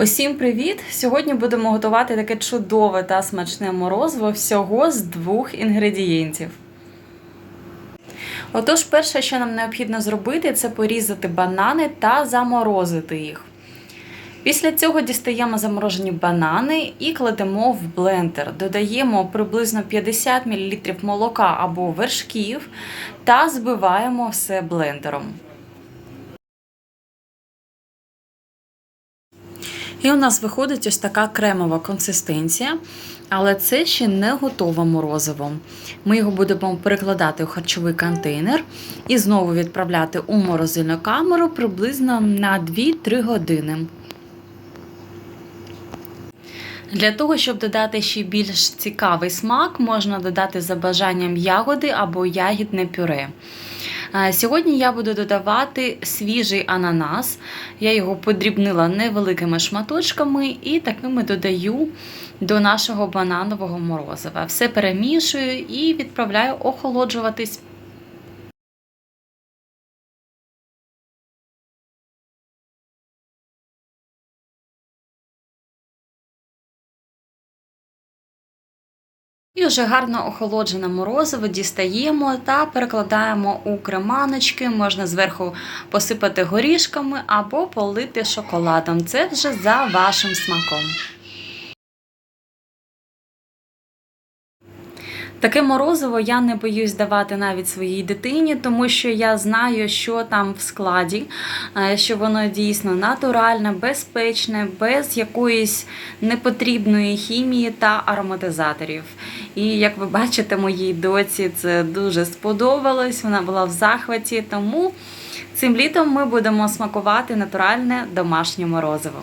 Усім привіт! Сьогодні будемо готувати таке чудове та смачне морозиво всього з двох інгредієнтів. Отож, перше, що нам необхідно зробити, це порізати банани та заморозити їх. Після цього дістаємо заморожені банани і кладемо в блендер. Додаємо приблизно 50 мл молока або вершків та збиваємо все блендером. І у нас виходить ось така кремова консистенція, але це ще не готове морозиво. Ми його будемо перекладати у харчовий контейнер і знову відправляти у морозильну камеру приблизно на 2-3 години. Для того, щоб додати ще більш цікавий смак, можна додати за бажанням ягоди або ягідне пюре. Сьогодні я буду додавати свіжий ананас. Я його подрібнила невеликими шматочками і такими додаю до нашого бананового морозива. Все перемішую і відправляю охолоджуватись. І вже гарно охолоджене морозиво дістаємо та перекладаємо у креманочки. Можна зверху посипати горішками або полити шоколадом. Це вже за вашим смаком. Таке морозиво я не боюсь давати навіть своїй дитині, тому що я знаю, що там в складі, е, що воно дійсно натуральне, безпечне, без якоїсь непотрібної хімії та ароматизаторів. І як ви бачите, моїй доці це дуже сподобалось. Вона була в захваті, тому цим літом ми будемо смакувати натуральне домашнє морозиво.